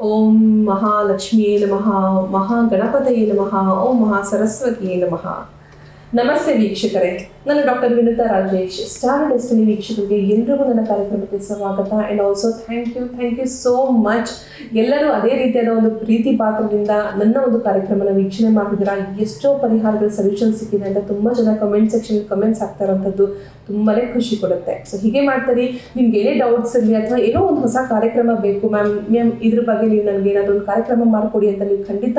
ಓಂ ಮಹಾಲಕ್ಷ್ಮಿಯೇ ನಮಃ ಮಹಾಗಣಪತಯೇ ನಮಃ ಓಂ ಮಹಾ ಸರಸ್ವತಿಯೇ ನಮಃ ನಮಸ್ತೆ ವೀಕ್ಷಕರೇ. ನಾನು doctor Vinuta Rajesh. Star destiny ವೀಕ್ಷಕರಿಗೆ ಎಲ್ರಿಗೂ ನನ್ನ ಕಾರ್ಯಕ್ರಮಕ್ಕೆ ಸ್ವಾಗತ. And also thank you thank you so much ಎಲ್ಲರೂ ಅದೇ ರೀತಿಯಾದ ಒಂದು ಪ್ರೀತಿ ಪಾತ್ರದಿಂದ ನನ್ನ ಒಂದು ಕಾರ್ಯಕ್ರಮನ ವೀಕ್ಷಣೆ ಮಾಡಿದ್ರ ಎಷ್ಟೋ ಪರಿಹಾರಗಳ ಸೊಲ್ಯೂಷನ್ ಸಿಕ್ಕಿದೆ ಅಂತ ತುಂಬ ಜನ ಕಮೆಂಟ್ ಸೆಕ್ಷನ್ ಕಮೆಂಟ್ಸ್ ಆಗ್ತಾ ಇರೋಂಥದ್ದು ತುಂಬಾನೇ ಖುಷಿ ಕೊಡುತ್ತೆ. ಸೊ ಹೀಗೆ ಮಾಡ್ತಾರೆ ನಿಮ್ಗೆ ಏನೇ ಡೌಟ್ಸ್ ಇರಲಿ ಅಥವಾ ಏನೋ ಒಂದು ಹೊಸ ಕಾರ್ಯಕ್ರಮ ಬೇಕು ಮ್ಯಾಮ್ ಮ್ಯಾಮ್ ಇದ್ರ ಬಗ್ಗೆ ನೀವು ನನಗೆ ಏನಾದರೂ ಒಂದು ಕಾರ್ಯಕ್ರಮ ಮಾಡಿಕೊಡಿ ಅಂತ ನೀವು ಖಂಡಿತ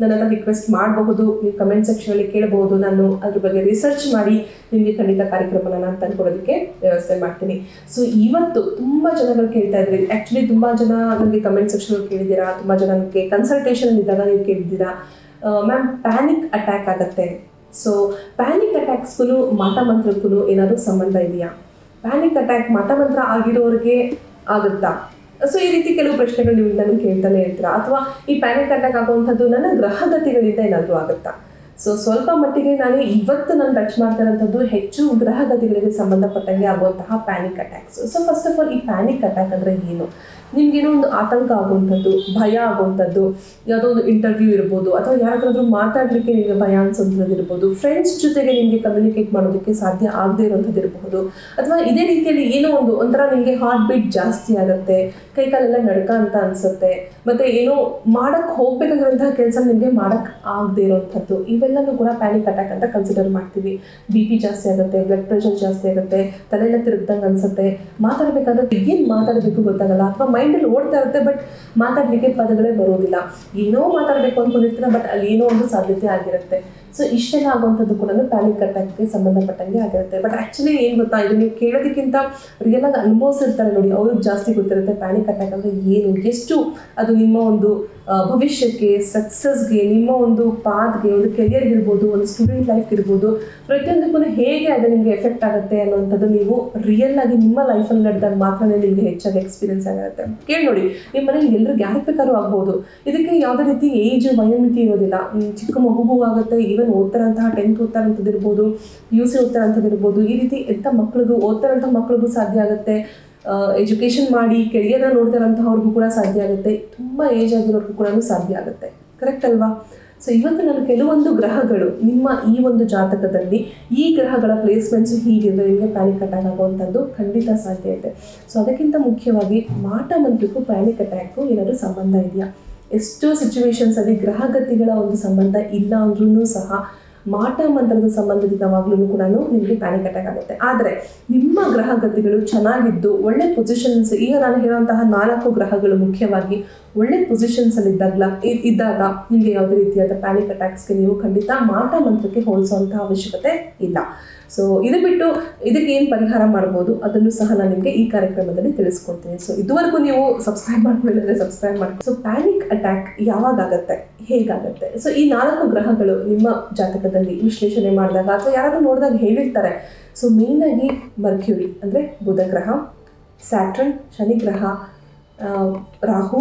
ನನ್ನನ್ನು ರಿಕ್ವೆಸ್ಟ್ ಮಾಡಬಹುದು, ನೀವು ಕಮೆಂಟ್ ಸೆಕ್ಷನಲ್ಲಿ ಕೇಳಬಹುದು, ನಾನು ಅದ್ರ ಬಗ್ಗೆ ರಿಸರ್ಚ್ ಮಾಡಿ ನಿಮಗೆ ಖಂಡಿತ ಕಾರ್ಯಕ್ರಮನ ನಾನು ತಂದ್ಕೊಡೋದಕ್ಕೆ ವ್ಯವಸ್ಥೆ ಮಾಡ್ತೀನಿ. ಸೊ ಇವತ್ತು ತುಂಬಾ ಜನಗಳು ಕೇಳ್ತಾ ಇದ್ರಿ. ಆಕ್ಚುಲಿ ತುಂಬಾ ಜನ ನನಗೆ ಕಮೆಂಟ್ ಸೆಕ್ಷನ್ ಕೇಳಿದ್ದೀರಾ, ತುಂಬಾ ಜನ ನನಗೆ ಕನ್ಸಲ್ಟೇಷನ್ ಇದ್ದಾಗ ನೀವು ಕೇಳಿದ್ದೀರಾ. ಮ್ಯಾಮ್ ಪ್ಯಾನಿಕ್ ಅಟ್ಯಾಕ್ ಆಗತ್ತೆ. ಸೊ ಪ್ಯಾನಿಕ್ ಅಟ್ಯಾಕ್ಸ್ಗೂ ಮಾಟ ಮಂತ್ರಕ್ಕೂ ಏನಾದರೂ ಸಂಬಂಧ ಇದೆಯಾ? ಪ್ಯಾನಿಕ್ ಅಟ್ಯಾಕ್ ಮತಮಂತ್ರ ಮಂತ್ರ ಆಗಿರೋರಿಗೆ ಆಗುತ್ತಾ? ಸೊ ಈ ರೀತಿ ಕೆಲವು ಪ್ರಶ್ನೆಗಳು ನೀವು ನನಗೆ ಕೇಳ್ತಾನೆ ಇರ್ತೀರಾ? ಅಥವಾ ಈ ಪ್ಯಾನಿಕ್ ಅಟ್ಯಾಕ್ ಆಗುವಂಥದ್ದು ನನ್ನ ಗ್ರಹಗತಿಗಳಿಂದ ಏನಾದರೂ ಆಗುತ್ತಾ? ಸೊ ಸ್ವಲ್ಪ ಮಟ್ಟಿಗೆ ನಾನು ಇವತ್ತು ನಾನು ಟಚ್ ಮಾಡ್ತಾ ಹೆಚ್ಚು ಹೆಚ್ಚು ಗ್ರಹಗತಿಗಳಿಗೆ ಸಂಬಂಧಪಟ್ಟಂಗೆ ಆಗುವಂತಹ panic attacks so first of all ಈ ಪ್ಯಾನಿಕ್ ಅಟ್ಯಾಕ್ ಅಂದರೆ ಏನು? ನಿಮ್ಗೇನೋ ಒಂದು ಆತಂಕ ಆಗುವಂಥದ್ದು, ಭಯ ಆಗುವಂಥದ್ದು, ಯಾವುದೋ ಒಂದು ಇಂಟರ್ವ್ಯೂ ಇರ್ಬೋದು, ಅಥವಾ ಯಾರಾದ್ರೂ ಮಾತಾಡಲಿಕ್ಕೆ ನಿಮಗೆ ಭಯ ಅನ್ಸೋಂಥದ್ದು ಇರ್ಬೋದು ಫ್ರೆಂಡ್ಸ್ ಜೊತೆಗೆ ನಿಮಗೆ ಕಮ್ಯುನಿಕೇಟ್ ಮಾಡೋದಕ್ಕೆ ಸಾಧ್ಯ ಆಗದೆ ಇರೋಂಥದ್ದು ಇರಬಹುದು ಅಥವಾ ಇದೇ ರೀತಿಯಲ್ಲಿ ಏನೋ ಒಂದು ಒಂಥರ ನಿಮಗೆ ಹಾರ್ಟ್ ಬೀಟ್ ಜಾಸ್ತಿ ಆಗುತ್ತೆ, ಕೈಕಾಲೆಲ್ಲ ನಡ್ಕ ಅಂತ ಅನ್ಸುತ್ತೆ, ಮತ್ತೆ ಏನೋ ಮಾಡಕ್ ಹೋಗ್ಬೇಕಾಗಿರುವಂತಹ ಕೆಲಸ ನಿಮಗೆ ಮಾಡಕ್ಕೆ ಆಗದೆ ಇರೋಂಥದ್ದು. ಇವೆಲ್ಲನೂ ಕೂಡ ಪ್ಯಾನಿಕ್ ಅಟ್ಯಾಕ್ ಅಂತ ಕನ್ಸಿಡರ್ ಮಾಡ್ತೀವಿ. ಬಿ ಪಿ ಜಾಸ್ತಿ ಆಗುತ್ತೆ ಬ್ಲಡ್ ಪ್ರೆಷರ್ ಜಾಸ್ತಿ ಆಗುತ್ತೆ ತಲೆಲ್ಲ ತಿರುಗ್ದಂಗೆ ಅನ್ಸುತ್ತೆ. ಮಾತಾಡಬೇಕಾದ್ರೆ ಏನು ಮಾತಾಡಬೇಕು ಗೊತ್ತಾಗಲ್ಲ. ಅಥವಾ ಮೈಂಡಲ್ಲಿ ಓಡ್ತಾ ಇರುತ್ತೆ ಬಟ್ ಮಾತಾಡಲಿಕ್ಕೆ ಪದಗಳೇ ಬರೋದಿಲ್ಲ. ಏನೋ ಮಾತಾಡಬೇಕು ಅನ್ಕೊಂಡಿರ್ತೀರ ಬಟ್ ಅಲ್ಲಿ ಏನೋ ಒಂದು ಸಾಧ್ಯತೆ ಆಗಿರುತ್ತೆ. ಸೊ ಇಷ್ಟೆಲ್ಲ ಆಗುವಂಥದ್ದು ಕೂಡ ಪ್ಯಾನಿಕ್ ಅಟ್ಯಾಕ್ಗೆ ಸಂಬಂಧಪಟ್ಟಂಗೆ ಆಗಿರುತ್ತೆ. ಬಟ್ ಆ್ಯಕ್ಚುಲಿ ಏನು ಗೊತ್ತಾ? ಇದು ನೀವು ಕೇಳೋದಕ್ಕಿಂತ ಆಗಿ ಅನುಭವಿಸಿರ್ತಾರೆ ನೋಡಿ. ಅವ್ರಿಗೆ ಜಾಸ್ತಿ ಗೊತ್ತಿರುತ್ತೆ ಪ್ಯಾನಿಕ್ ಅಟ್ಯಾಕ್ ಅಂದರೆ ಏನು? ಎಷ್ಟು ಅದು ನಿಮ್ಮ ಒಂದು ಭವಿಷ್ಯಕ್ಕೆ ಸಕ್ಸಸ್ಗೆ ನಿಮ್ಮ ಒಂದು ಪಾತ್ಗೆ ಒಂದು ಕೆರಿಯರ್ ಇರ್ಬೋದು, ಒಂದು ಸ್ಟೂಡೆಂಟ್ ಲೈಫ್ ಇರ್ಬೋದು, ಪ್ರತಿಯೊಂದಕ್ಕೂ ಹೇಗೆ ಅದು ನಿಮಗೆ ಎಫೆಕ್ಟ್ ಆಗುತ್ತೆ ಅನ್ನುವಂಥದ್ದು ನೀವು ರಿಯಲ್ ಆಗಿ ನಿಮ್ಮ ಲೈಫಲ್ಲಿ ನಡೆದಾಗ ಮಾತ್ರ ನಿಮಗೆ ಹೆಚ್ಚಾಗಿ ಎಕ್ಸ್ಪೀರಿಯನ್ಸ್ ಆಗಿರುತ್ತೆ ಕೇಳಿ ನೋಡಿ ನಿಮ್ಮ ಮನೇಲಿ ಎಲ್ರಿಗೂ ಯಾರು ಬೇಕಾದ್ರೂ ಆಗ್ಬೋದು. ಇದಕ್ಕೆ ಯಾವುದೇ ರೀತಿ ಏಜ್ ವಯೋಮಿತಿ ಇರೋದಿಲ್ಲ. ಚಿಕ್ಕ ಮಗುಗೂ ಆಗುತ್ತೆ ಈವನ್ ಓದ್ತಾರಂತಹ ಟೆಂತ್ ಓದ್ತಾರಂಥದ್ದು ಇರ್ಬೋದು ಪಿ ಯು ಸಿ ಓದ್ತಾರಂಥದ್ದು ಇರ್ಬೋದು, ಈ ರೀತಿ ಎಂಥ ಮಕ್ಳಿಗೂ ಓದ್ತಾರಂಥ ಮಕ್ಳಿಗೂ ಸಾಧ್ಯ ಆಗುತ್ತೆ. ಎಜುಕೇಷನ್ ಮಾಡಿ ಕೆರಿಯರ್ನ ನೋಡ್ತಾರಂತಹವ್ರಿಗೂ ಕೂಡ ಸಾಧ್ಯ ಆಗುತ್ತೆ. ತುಂಬ ಏಜ್ ಆಗಿರೋರ್ಗೂ ಕೂಡ ಸಾಧ್ಯ ಆಗುತ್ತೆ. ಕರೆಕ್ಟ್ ಅಲ್ವಾ? ಸೊ ಇವತ್ತು ನಾನು ಕೆಲವೊಂದು ಗ್ರಹಗಳು ನಿಮ್ಮ ಈ ಒಂದು ಜಾತಕದಲ್ಲಿ ಈ ಗ್ರಹಗಳ ಪ್ಲೇಸ್ಮೆಂಟ್ಸ್ ಹೀಗಿದ್ರೆ ನಿಮಗೆ ಪ್ಯಾನಿಕ್ ಅಟ್ಯಾಕ್ ಆಗುವಂಥದ್ದು ಖಂಡಿತ ಸಾಧ್ಯ ಇದೆ ಸೊ ಅದಕ್ಕಿಂತ ಮುಖ್ಯವಾಗಿ ಮಾಟ ಮಂತ್ರಕ್ಕೂ ಪ್ಯಾನಿಕ್ ಅಟ್ಯಾಕು ಏನಾದರೂ ಸಂಬಂಧ ಇದೆಯಾ? ಎಷ್ಟೋ ಸಿಚುವೇಶನ್ಸ್ ಅಲ್ಲಿ ಗ್ರಹಗತಿಗಳ ಒಂದು ಸಂಬಂಧ ಇಲ್ಲ ಅಂದ್ರೂ ಸಹ ಮಾಟ ಮಂತ್ರದ ಸಂಬಂಧಿತವಾಗ್ಲೂ ಕೂಡ ನಿಮಗೆ ಪ್ಯಾನಿಕ್ ಅಟ್ಯಾಕ್ ಆಗುತ್ತೆ. ಆದರೆ ನಿಮ್ಮ ಗ್ರಹಗತಿಗಳು ಚೆನ್ನಾಗಿದ್ದು ಒಳ್ಳೆ ಪೊಸಿಷನ್ಸ್ ಈಗ ನಾನು ಹೇಳುವಂತಹ ನಾಲ್ಕು ಗ್ರಹಗಳು ಮುಖ್ಯವಾಗಿ ಒಳ್ಳೆ ಪೊಸಿಷನ್ಸ್ ಅಲ್ಲಿ ಇದ್ದಾಗಲ ಇದ್ದಾಗ ನಿಮಗೆ ಯಾವುದೇ ರೀತಿಯಾದ ಪ್ಯಾನಿಕ್ ಅಟ್ಯಾಕ್ಸ್ಗೆ ನೀವು ಖಂಡಿತ ಮಾಟ ಮಂತ್ರಕ್ಕೆ ಹೋಲಿಸುವಂತಹ ಅವಶ್ಯಕತೆ ಇಲ್ಲ. ಸೊ ಇದು ಬಿಟ್ಟು ಇದಕ್ಕೆ ಏನು ಪರಿಹಾರ ಮಾಡ್ಬೋದು ಅದನ್ನು ಸಹ ನಾನು ನಿಮಗೆ ಈ ಕಾರ್ಯಕ್ರಮದಲ್ಲಿ ತಿಳಿಸ್ಕೊಡ್ತೀನಿ. ಸೊ ಇದುವರೆಗೂ ನೀವು ಸಬ್ಸ್ಕ್ರೈಬ್ ಮಾಡ್ಕೊಳ್ಳಿದ್ರೆ ಸಬ್ಸ್ಕ್ರೈಬ್ ಮಾಡಿ ಸೊ ಪ್ಯಾನಿಕ್ ಅಟ್ಯಾಕ್ ಯಾವಾಗ ಆಗುತ್ತೆ ಹೇಗಾಗುತ್ತೆ? ಸೊ ಈ ನಾಲ್ಕು ಗ್ರಹಗಳು ನಿಮ್ಮ ಜಾತಕದಲ್ಲಿ ವಿಶ್ಲೇಷಣೆ ಮಾಡಿದಾಗ ಅಥವಾ ಯಾರಾದರೂ ನೋಡಿದಾಗ ಹೇಳಿರ್ತಾರೆ. ಸೊ ಮೇಯ್ನಾಗಿ ಮರ್ಕ್ಯೂರಿ ಅಂದರೆ ಬುಧ ಗ್ರಹ ಸ್ಯಾಟ್ರನ್ ಶನಿ ಗ್ರಹ ರಾಹು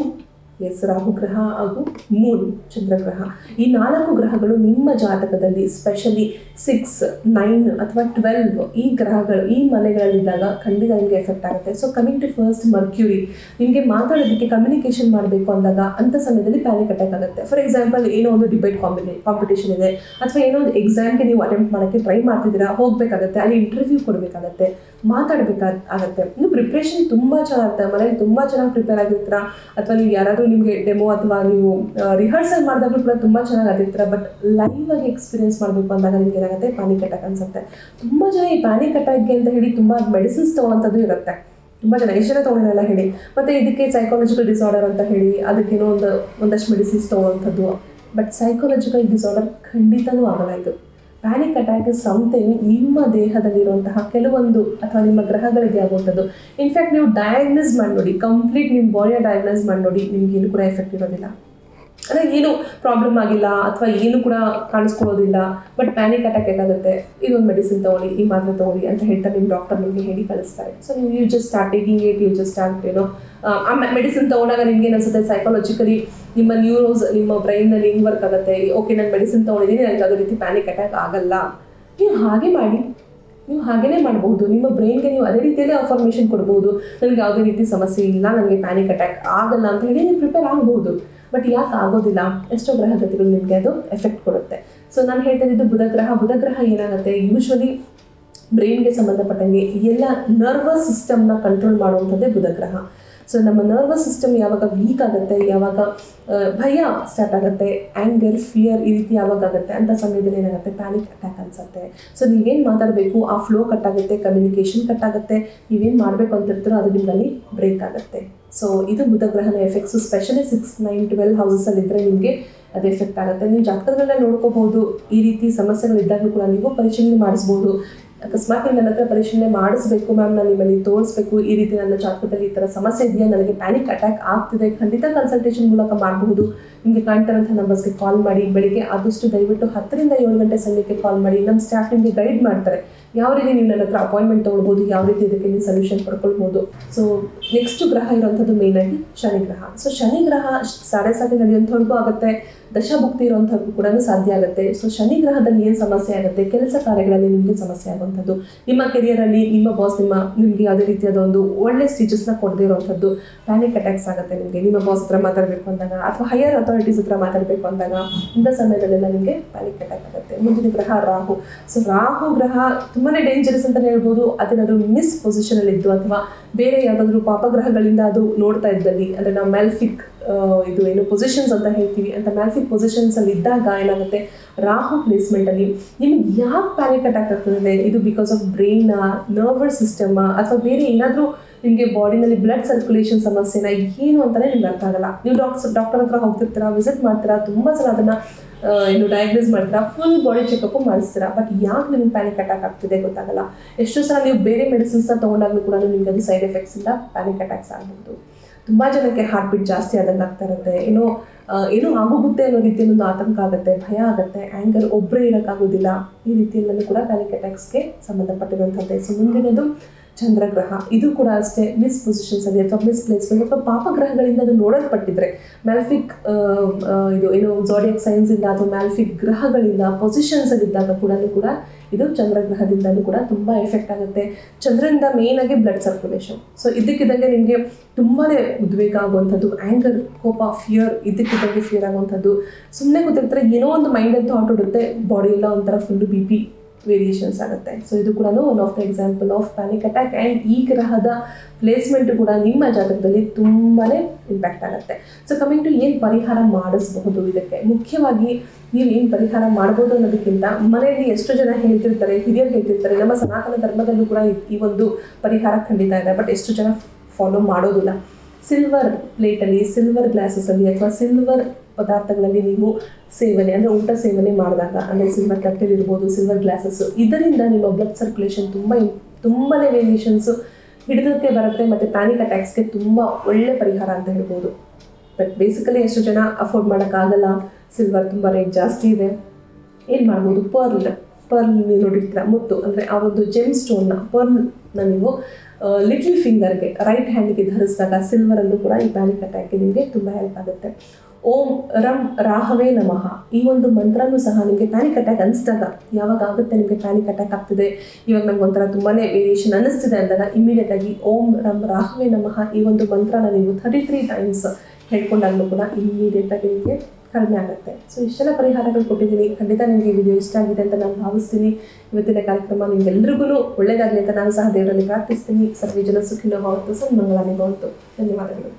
ಎಸ್ ರಾಹು ಗ್ರಹ ಹಾಗೂ ಮೂನ್ ಚಂದ್ರಗ್ರಹ. ಈ ನಾಲ್ಕು ಗ್ರಹಗಳು ನಿಮ್ಮ ಜಾತಕದಲ್ಲಿ ಸ್ಪೆಷಲಿ ಸಿಕ್ಸ್ ನೈನ್ ಅಥವಾ ಟ್ವೆಲ್ವ್ ಈ ಗ್ರಹಗಳು, ಈ ಮನೆಗಳಲ್ಲಿದ್ದಾಗ ಖಂಡಿತ ನಿಮಗೆ ಎಫೆಕ್ಟ್ ಆಗುತ್ತೆ. So coming to first Mercury ನಿಮಗೆ ಮಾತಾಡೋದಕ್ಕೆ ಕಮ್ಯುನಿಕೇಷನ್ ಮಾಡಬೇಕು ಅಂದಾಗ ಅಂಥ ಸಮಯದಲ್ಲಿ ಪ್ಯಾನಿಕ್ ಅಟ್ಯಾಕ್ ಆಗುತ್ತೆ. ಫಾರ್ ಎಕ್ಸಾಂಪಲ್ ಏನೋ ಒಂದು ಡಿಬೇಟ್ ಕಾಂಪಿಟೇ ಕಾಂಪಿಟೇಷನ್ ಇದೆ. ಅಥವಾ ಏನೋ ಒಂದು ಎಕ್ಸಾಮ್ಗೆ ನೀವು ಅಟೆಂಪ್ಟ್ ಮಾಡೋಕ್ಕೆ ಟ್ರೈ ಮಾಡ್ತಿದ್ದೀರಾ, ಹೋಗಬೇಕಾಗತ್ತೆ, ಅಲ್ಲಿ ಇಂಟರ್ವ್ಯೂ ಕೊಡಬೇಕಾಗತ್ತೆ ಮಾತಾಡಬೇಕಾಗುತ್ತೆ ಇನ್ನು ಪ್ರಿಪ್ರೇಷನ್ ತುಂಬ ಚೆನ್ನಾಗಿರುತ್ತೆ ಮನೇಲಿ ತುಂಬ ಚೆನ್ನಾಗಿ ಪ್ರಿಪೇರ್ ಆಗಿರ್ತೀರಾ, ಅಥವಾ ನೀವು ಯಾರಾದರೂ ನಿಮಗೆ ಡೆಮೋ ಅಥವಾ ನೀವು ರಿಹರ್ಸಲ್ ಮಾಡಿದಾಗಲೂ ಕೂಡ ತುಂಬ ಚೆನ್ನಾಗಿ ಆಗಿರ್ತೀರ ಬಟ್ ಲೈವ್ ಆಗಿ ಎಕ್ಸ್ಪೀರಿಯನ್ಸ್ ಮಾಡಬೇಕು ಅಂದಾಗ ನಿಮ್ಗೆ ಏನಾಗುತ್ತೆ? ಪ್ಯಾನಿಕ್ ಅಟ್ಯಾಕ್ ಅನ್ಸುತ್ತೆ. ತುಂಬ ಜನ ಈ ಪ್ಯಾನಿಕ್ ಅಟ್ಯಾಕ್ಗೆ ಅಂತ ಹೇಳಿ ತುಂಬ ಮೆಡಿಸಿನ್ಸ್ ತೊಗೊಳ್ಳೋಂಥದ್ದು ಇರುತ್ತೆ. ತುಂಬ ಜನ ಎಷ್ಟೇ ತೊಗೊಂಡಿರಲ್ಲ ಹೇಳಿ. ಮತ್ತೆ ಇದಕ್ಕೆ ಸೈಕಾಲಜಿಕಲ್ ಡಿಸಾರ್ಡರ್ ಅಂತ ಹೇಳಿ ಅದಕ್ಕೇನೋ ಒಂದು, ಒಂದಷ್ಟು ಮೆಡಿಸಿನ್ಸ್ ತೊಗೊಳ್ಳೋಂಥದ್ದು. ಬಟ್ ಸೈಕಾಲಜಿಕಲ್ ಡಿಸಾರ್ಡರ್ ಖಂಡಿತನೂ ಆಗಲ್ಲ ಇದು. ಪ್ಯಾನಿಕ್ ಅಟ್ಯಾಕ್ ಇಸ್ ಸಮಥಿಂಗ್ ನಿಮ್ಮ ದೇಹದಲ್ಲಿರುವಂತಹ ಕೆಲವೊಂದು ಅಥವಾ ನಿಮ್ಮ ಗ್ರಹಗಳಿಗೆ ಆಗುವಂಥದ್ದು. ಇನ್ಫ್ಯಾಕ್ಟ್ ನೀವು ಡಯಾಗ್ನೈಸ್ ಮಾಡಿ ನೋಡಿ ಕಂಪ್ಲೀಟ್ ನಿಮ್ಮ ಬಾಡಿಯ ಡಯಾಗ್ನೈಸ್ ಮಾಡಿ ನೋಡಿ ನಿಮ್ಗೆ ಏನು ಕೂಡ ಎಫೆಕ್ಟ್ ಇರೋದಿಲ್ಲ. ಅಂದರೆ ಏನು ಪ್ರಾಬ್ಲಮ್ ಆಗಿಲ್ಲ ಅಥವಾ ಏನು ಕೂಡ ಕಾಣಿಸ್ಕೊಳ್ಳೋದಿಲ್ಲ ಬಟ್ ಪ್ಯಾನಿಕ್ ಅಟ್ಯಾಕ್ ಏನಾಗುತ್ತೆ ಇದೊಂದು ಮೆಡಿಸಿನ್ ತಗೊಳ್ಳಿ, ಈ ಮಾತ್ರೆ ತಗೊಳ್ಳಿ ಅಂತ ಹೇಳ್ತಾರೆ ನಿಮ್ಮ ಡಾಕ್ಟರ್ ನಿಮಗೆ ಹೇಳಿ ಕಳಿಸ್ತಾರೆ. ಸೊ ನೀವು you just start taking it you just start ಏನೋ ಆ ಮೆಡಿಸಿನ್ ತಗೊಂಡಾಗ ನಿಮ್ಗೆ ಏನು ಅನ್ಸುತ್ತೆ ಸೈಕಾಲಜಿಕಲಿ ನಿಮ್ಮ ನ್ಯೂರೋಸ್ ನಿಮ್ಮ ಬ್ರೈನಲ್ಲಿ ಹಿಂಗೆ ವರ್ಕ್ ಆಗುತ್ತೆ? ಓಕೆ, ನಾನು ಮೆಡಿಸಿನ್ ತಗೊಂಡಿದ್ದೀನಿ ನನಗೆ ಅದೇ ರೀತಿ ಪ್ಯಾನಿಕ್ ಅಟ್ಯಾಕ್ ಆಗಲ್ಲ. ನೀವು ಹಾಗೆ ಮಾಡಿ. ನೀವು ಹಾಗೇನೆ ಮಾಡಬಹುದು. ನಿಮ್ಮ ಬ್ರೈನ್ಗೆ ನೀವು ಅದೇ ರೀತಿಯಲ್ಲೇ ಅಫರ್ಮೇಷನ್ ಕೊಡ್ಬೋದು ನನಗೆ ಯಾವುದೇ ರೀತಿ ಸಮಸ್ಯೆ ಇಲ್ಲ, ನನಗೆ ಪ್ಯಾನಿಕ್ ಅಟ್ಯಾಕ್ ಆಗಲ್ಲ ಅಂತ ಹೇಳಿ ನೀವು ಪ್ರಿಪೇರ್ ಆಗಬಹುದು. ಬಟ್ ಯಾಕೆ ಆಗೋದಿಲ್ಲ? ಎಷ್ಟೋ ಗ್ರಹಗತಿಗಳು ನಿಮಗೆ ಅದು ಎಫೆಕ್ಟ್ ಕೊಡುತ್ತೆ. ಸೊ ನಾನು ಹೇಳ್ತಾ ಇದ್ದು ಬುಧ ಗ್ರಹ. ಬುಧ ಗ್ರಹ ಏನಾಗುತ್ತೆ? ಯೂಶ್ವಲಿ ಬ್ರೈನ್ಗೆ ಸಂಬಂಧಪಟ್ಟಂಗೆ ಎಲ್ಲ ನರ್ವಸ್ ಸಿಸ್ಟಮ್ನ ಕಂಟ್ರೋಲ್ ಮಾಡುವಂಥದ್ದೇ ಬುಧ ಗ್ರಹ. ಸೊ ನಮ್ಮ ನರ್ವಸ್ ಸಿಸ್ಟಮ್ ಯಾವಾಗ ವೀಕ್ ಆಗುತ್ತೆ, ಯಾವಾಗ ಭಯ ಸ್ಟಾರ್ಟ್ ಆಗುತ್ತೆ ಆ್ಯಂಗಲ್ ಫಿಯರ್ ಈ ರೀತಿ ಯಾವಾಗ ಆಗುತ್ತೆ ಅಂತ ಸಮಯದಲ್ಲಿ ಏನಾಗುತ್ತೆ? ಪ್ಯಾನಿಕ್ ಅಟ್ಯಾಕ್ ಅನ್ಸುತ್ತೆ. ಸೊ ನೀವೇನು ಮಾತಾಡಬೇಕು? ಆ ಫ್ಲೋ ಕಟ್ ಆಗುತ್ತೆ ಕಮ್ಯುನಿಕೇಷನ್ ಕಟ್ ಆಗುತ್ತೆ. ನೀವೇನು ಮಾಡಬೇಕು ಅಂತ ಇರ್ತೀರೋ ಅದು ನಿಮ್ಮಲ್ಲಿ ಬ್ರೇಕ್ ಆಗುತ್ತೆ. ಸೊ ಇದು ಬುಧ ಗ್ರಹಣ effects specially six nine twelve ಹೌಸಲ್ಲಿ ಇದ್ದರೆ ನಿಮಗೆ ಅದು ಎಫೆಕ್ಟ್ ಆಗುತ್ತೆ. ನೀವು ಜಾತಕಗಳನ್ನ ನೋಡ್ಕೋಬಹುದು. ಈ ರೀತಿ ಸಮಸ್ಯೆಗಳಿದ್ದಾಗಲೂ ಕೂಡ ನೀವು ಪರಿಶೀಲನೆ ಮಾಡಿಸ್ಬೋದು. ಅಕಸ್ಮಾತ್ ನನ್ನ ಹತ್ರ ಪರಿಶೀಲನೆ ಮಾಡಿಸ್ಬೇಕು ಮ್ಯಾಮ್, ನಾನು ನಿಮ್ಮಲ್ಲಿ ತೋರಿಸ್ಬೇಕು. ಈ ರೀತಿ ನನ್ನ ಜಾತಕದಲ್ಲಿ ಈ ಥರ ಸಮಸ್ಯೆ ಇದೆಯಾ? ನನಗೆ ಪ್ಯಾನಿಕ್ ಅಟ್ಯಾಕ್ ಆಗ್ತಿದೆ. ಖಂಡಿತ ಕನ್ಸಲ್ಟೇಷನ್ ಮೂಲಕ ಮಾಡಬಹುದು. ನಿಮಗೆ ಕಾಣ್ತಾರಂಥ ನಂಬರ್ಸ್ಗೆ ಕಾಲ್ ಮಾಡಿ, ಬೆಳಿಗ್ಗೆ ಆದಷ್ಟು ದಯವಿಟ್ಟು ಹತ್ತರಿಂದ ಏಳು ಗಂಟೆ ಸಮಯಕ್ಕೆ ಕಾಲ್ ಮಾಡಿ. ನಮ್ಮ ಸ್ಟಾಫ್ ನಿಮಗೆ ಗೈಡ್ ಮಾಡ್ತಾರೆ. ಯಾವ ರೀತಿ ನೀವು ನನ್ನ ಹತ್ರ ಅಪಾಯಿಂಟ್ಮೆಂಟ್ ತೊಗೊಳ್ಬೋದು, ಯಾವ ರೀತಿ ಇದಕ್ಕೆ ನೀವು ಸೊಲ್ಯೂಷನ್ ಪಡ್ಕೊಳ್ಬೋದು. ಸೊ ನೆಕ್ಸ್ಟ್ ಗ್ರಹ ಇರುವಂಥದ್ದು ಮೇನ್ ಆಗಿ ಶನಿ ಗ್ರಹ. ಸೊ ಶನಿ ಗ್ರಹ ಸಾಡೆ ಅಂತ ನಡೆಯುವಂಥವ್ರಿಗೂ ಆಗುತ್ತೆ, ದಶಭುಕ್ತಿ ಇರುವಂಥದ್ದು ಕೂಡ ಸಾಧ್ಯ ಆಗುತ್ತೆ. ಸೊ ಶನಿ ಗ್ರಹದಲ್ಲಿ ಏನು ಸಮಸ್ಯೆ ಆಗುತ್ತೆ, ಕೆಲಸ ಕಾರ್ಯಗಳಲ್ಲಿ ನಿಮಗೆ ಸಮಸ್ಯೆ ಆಗುವಂಥದ್ದು. ನಿಮ್ಮ ಕೆರಿಯರಲ್ಲಿ ನಿಮ್ಮ ಬಾಸ್ ನಿಮ್ಮ ನಿಮಗೆ ಯಾವುದೇ ರೀತಿಯಾದ ಒಂದು ಒಳ್ಳೆ ಸ್ಟೇಜಸ್ನ ಕೊಡದೇ ಇರುವಂಥದ್ದು ಪ್ಯಾನಿಕ್ ಅಟ್ಯಾಕ್ಸ್ ಆಗುತ್ತೆ ನಿಮಗೆ. ನಿಮ್ಮ ಬಾಸ್ ಹತ್ರ ಮಾತಾಡಬೇಕು ಅಂದಾಗ ಅಥವಾ ಹೈಯರ್ ಅಥಾರಿಟೀಸ್ ಹತ್ರ ಮಾತಾಡಬೇಕು ಅಂದಾಗ ಇಂಥ ಸಮಯದಲ್ಲೆಲ್ಲ ನಿಮಗೆ ಪ್ಯಾನಿಕ್ ಅಟ್ಯಾಕ್ ಆಗುತ್ತೆ. ಮುಂದಿನ ಗ್ರಹ ರಾಹು. ಸೊ ರಾಹು ಗ್ರಹ ತುಂಬಾನೇ ಡೇಂಜರಸ್ ಅಂತ ಹೇಳ್ಬೋದು. ಅದೇನಾದರೂ ಮಿಸ್ ಪೊಸಿಷನ್ ಅಲ್ಲಿ ಇದ್ದು ಅಥವಾ ಬೇರೆ ಯಾವುದಾದ್ರೂ ಪಾಪಗ್ರಹಗಳಿಂದ ಅದು ನೋಡ್ತಾ ಇದ್ದಲ್ಲಿ, ಅಂದ್ರೆ ನಾವು ಮ್ಯಾಲ್ಫಿಕ್ ಇದು ಏನು ಪೊಸಿಷನ್ಸ್ ಅಂತ ಹೇಳ್ತೀವಿ. ಅಂತ ಮ್ಯಾಲ್ಫಿಕ್ ಪೊಸಿಷನ್ಸ್ ಅಲ್ಲಿ ಇದ್ದಾಗ ಏನಾಗುತ್ತೆ? ರಾಹು ಪ್ಲೇಸ್ಮೆಂಟ್ ಅಲ್ಲಿ ನಿಮ್ಗೆ ಯಾಕೆ ಪ್ಯಾನಿಕ್ ಅಟ್ಯಾಕ್ ಆಗ್ತದೆ ಇದು because of brain nervous system ಅಥವಾ ಬೇರೆ ಏನಾದರೂ ನಿಮಗೆ ಬಾಡಿನಲ್ಲಿ ಬ್ಲಡ್ ಸರ್ಕ್ಯುಲೇಷನ್ ಸಮಸ್ಯೆನ ಏನು ಅಂತಾನೆ ನಿಮ್ಗೆ ಅರ್ಥ ಆಗಲ್ಲ. ನೀವು ಡಾಕ್ಟರ್ ಡಾಕ್ಟರ್ ಹತ್ರ ಹೋಗ್ತಿರ್ತೀರಾ ವಿಸಿಟ್ ಮಾಡ್ತೀರಾ, ತುಂಬ ಸಲ ಅದನ್ನ ಏನು ಡಯಾಗ್ನೋಸ್ ಮಾಡ್ತೀರಾ ಫುಲ್ ಬಾಡಿ ಚೆಕಪ್ ಮಾಡಿಸ್ತೀರಾ? ಬಟ್ ಯಾಕೆ ನಿಮ್ಗೆ ಪ್ಯಾನಿಕ್ ಅಟ್ಯಾಕ್ ಆಗ್ತಿದೆ ಗೊತ್ತಾಗಲ್ಲ. ಎಷ್ಟೋ ಸಲ ನೀವು ಬೇರೆ ಮೆಡಿಸಿನ್ಸ್ನ ತೊಗೊಂಡಾಗಲೂ ಕೂಡ ನಿಮ್ಗೆ ಅದು ಸೈಡ್ ಎಫೆಕ್ಟ್ಸ್ ಇಂದ ಪ್ಯಾನಿಕ್ ಅಟ್ಯಾಕ್ಸ್ ಆಗ್ಬೋದು. ತುಂಬ ಜನಕ್ಕೆ ಹಾರ್ಟ್ ಬೀಟ್ ಜಾಸ್ತಿ ಆದಂಗೆ ಆಗ್ತಾ ಇರುತ್ತೆ. ಏನೋ ಏನೋ ಆಗೋಗುತ್ತೆ ಅನ್ನೋ ರೀತಿಯಲ್ಲಿ ಆತಂಕ ಆಗುತ್ತೆ, ಭಯ ಆಗುತ್ತೆ ಆ್ಯಂಗರ್ ಒಬ್ಬರೇ ಇರೋಕ್ಕಾಗೋದಿಲ್ಲ. ಈ ರೀತಿಯಲ್ಲೂ ಕೂಡ ಪ್ಯಾನಿಕ್ ಅಟ್ಯಾಕ್ಸ್ಗೆ ಸಂಬಂಧಪಟ್ಟಿರುವಂಥದ್ದೇ. ಸೊ ಮುಂದಿನದು ಚಂದ್ರಗ್ರಹ. ಇದು ಕೂಡ ಅಷ್ಟೇ ಮಿಸ್ ಪೊಸಿಷನ್ಸ್ ಅಲ್ಲಿ ಅಥವಾ ಮಿಸ್ ಪ್ಲೇಸ್ಮೆಂಟ್ ಅಥವಾ ಪಾಪಗ್ರಹಗಳಿಂದ ಅದು ನೋಡಲ್ಪಟ್ಟಿದ್ರೆ ಮ್ಯಾಲ್ಫಿಕ್ ಇದು ಏನು ಸೈನ್ಸ್ ಇಂದ ಅಥವಾ ಮ್ಯಾಲ್ಫಿಕ್ ಗ್ರಹಗಳಿಂದ ಪೊಸಿಷನ್ಸ್ ಅಲ್ಲಿ ಇದ್ದಾಗ ಕೂಡ ಕೂಡ ಇದು ಚಂದ್ರಗ್ರಹದಿಂದಲೂ ಕೂಡ ತುಂಬ ಎಫೆಕ್ಟ್ ಆಗುತ್ತೆ. ಚಂದ್ರನಿಂದ ಮೇನ್ ಆಗಿ ಬ್ಲಡ್ ಸರ್ಕ್ಯುಲೇಷನ್ ಸೊ ಇದಕ್ಕಿದ್ದಂಗೆ ನಿಮಗೆ ತುಂಬಾನೇ ಉದ್ವೇಗ ಆಗುವಂಥದ್ದು ಆ್ಯಂಗರ್ ಕೋಪ ಫಿಯರ್ ಇದಕ್ಕಿದ್ದಂಗೆ ಫಿಯರ್ ಆಗುವಂಥದ್ದು. ಸುಮ್ಮನೆ ಗೊತ್ತಿರ್ತಾರೆ ಏನೋ ಒಂದು ಮೈಂಡ್ ಥಾಟ್ ಇಡುತ್ತೆ ಬಾಡಿ ಎಲ್ಲ ಒಂಥರ ಫುಲ್ ಬಿ ಪಿ ವೇರಿಯೇಷನ್ಸ್ ಆಗುತ್ತೆ. ಸೊ ಇದು ಕೂಡ one of the example of panic attack and ಈ ಗ್ರಹದ ಪ್ಲೇಸ್ಮೆಂಟ್ ಕೂಡ ನಿಮ್ಮ ಜಾತಕದಲ್ಲಿ ತುಂಬಾ ಇಂಪ್ಯಾಕ್ಟ್ ಆಗುತ್ತೆ. ಸೊ ಕಮಿಂಗ್ ಟು ಏನು ಪರಿಹಾರ ಮಾಡಿಸಬಹುದು ಇದಕ್ಕೆ? ಮುಖ್ಯವಾಗಿ ನೀವು ಏನು ಪರಿಹಾರ ಮಾಡ್ಬೋದು ಅನ್ನೋದಕ್ಕಿಂತ ಮನೆಯಲ್ಲಿ ಎಷ್ಟು ಜನ ಹೇಳ್ತಿರ್ತಾರೆ, ಹಿರಿಯರು ಹೇಳ್ತಿರ್ತಾರೆ, ನಮ್ಮ ಸನಾತನ ಧರ್ಮದಲ್ಲೂ ಕೂಡ ಈ- ಒಂದು ಪರಿಹಾರ ಖಂಡಿತ ಇದೆ. ಬಟ್ ಎಷ್ಟು ಜನ ಫಾಲೋ ಮಾಡೋದಿಲ್ಲ. ಸಿಲ್ವರ್ ಪ್ಲೇಟಲ್ಲಿ ಸಿಲ್ವರ್ ಗ್ಲಾಸಸಲ್ಲಿ ಅಥವಾ ಸಿಲ್ವರ್ ಪದಾರ್ಥಗಳಲ್ಲಿ ನೀವು ಸೇವನೆ, ಅಂದರೆ ಊಟ ಸೇವನೆ ಮಾಡಿದಾಗ, ಅಂದರೆ ಸಿಲ್ವರ್ ತಟ್ಟೆಲಿ ಇರ್ಬೋದು ಸಿಲ್ವರ್ ಗ್ಲಾಸಸ್ಸು ಇದರಿಂದ ನಿಮ್ಮ ಬ್ಲಡ್ ಸರ್ಕ್ಯುಲೇಷನ್ ತುಂಬ ತುಂಬಾ ವೇರಿಯೇಷನ್ಸು ಹಿಡಿದಕ್ಕೆ ಬರುತ್ತೆ, ಮತ್ತು ಪ್ಯಾನಿಕ್ ಅಟ್ಯಾಕ್ಸ್ಗೆ ತುಂಬ ಒಳ್ಳೆ ಪರಿಹಾರ ಅಂತ ಹೇಳ್ಬೋದು. ಬಟ್ ಬೇಸಿಕಲಿ ಎಷ್ಟು ಜನ ಅಫೋರ್ಡ್ ಮಾಡೋಕ್ಕಾಗಲ್ಲ ಸಿಲ್ವರ್ ತುಂಬ ರೇಟ್ ಜಾಸ್ತಿ ಇದೆ. ಏನು ಮಾಡ್ಬೋದು? ಪರ್ಲ್ ಪರ್ಲ್ ನೋಡಿರ್ತೀರ? ಮುತ್ತು, ಅಂದರೆ ಆ ಒಂದು ಜೆಮ್ ಸ್ಟೋನ್ನ ಪರ್ಲ್ನ ನೀವು ಲಿಟ್ಲ್ ಫಿಂಗರ್ಗೆ ರೈಟ್ ಹ್ಯಾಂಡ್ಗೆ ಧರಿಸಿದಾಗ ಸಿಲ್ವರಲ್ಲೂ ಕೂಡ ಈ ಪ್ಯಾನಿಕ್ ಅಟ್ಯಾಕ್ಗೆ ನಿಮಗೆ ತುಂಬ ಹೆಲ್ಪ್ ಆಗುತ್ತೆ. ಓಂ ರಂ ರಾಹವೇ ನಮಃ. ಈ ಒಂದು ಮಂತ್ರನೂ ಸಹ ನಿಮಗೆ ಪ್ಯಾನಿಕ್ ಅಟ್ಯಾಕ್ ಅನಿಸಿದಾಗ ಯಾವಾಗ ಆಗುತ್ತೆ ನಿಮಗೆ ಪ್ಯಾನಿಕ್ ಅಟ್ಯಾಕ್ ಆಗ್ತಿದೆ? ಇವಾಗ ನಂಗೆ ಒಂಥರ ತುಂಬಾ ವೇರಿಯೇಷನ್ ಅನ್ನಿಸ್ತಿದೆ ಅಂದಾಗ ಇಮಿಡಿಯೇಟ್ ಆಗಿ ಓಂ ರಂ ರಾಹವೇ ನಮಃ ಈ ಒಂದು ಮಂತ್ರನ ನೀವು ಥರ್ಟಿ ತ್ರೀ ಟೈಮ್ಸ್ ಹೇಳ್ಕೊಂಡಾಗಲೂ ಕೂಡ ಇಮಿಡಿಯೇಟ್ ಆಗಿ ನಿಮಗೆ ಕಡಿಮೆ ಆಗುತ್ತೆ. ಸೊ ಇಷ್ಟೆಲ್ಲ ಪರಿಹಾರಗಳು ಕೊಟ್ಟಿದ್ದೀನಿ ಖಂಡಿತ ನಿಮಗೆ ವಿಡಿಯೋ ಇಷ್ಟ ಆಗಿದೆ ಅಂತ ನಾನು ಭಾವಿಸ್ತೀನಿ. ಇವತ್ತಿನ ಕಾರ್ಯಕ್ರಮ ನಿಮ್ಗೆಲ್ರಿಗೂ ಒಳ್ಳೆಯದಾಗಲಿ ಅಂತ ನಾನು ಸಹ ದೇವರಲ್ಲಿ ಪ್ರಾರ್ಥಿಸ್ತೀನಿ. ಸರ್ವೇ ಜನ ಸುಖಿನೋ ಭಾವತ್ತು ಸನ್ಮಂಗಳಾನಿ ಭವಂತು. ಧನ್ಯವಾದಗಳು.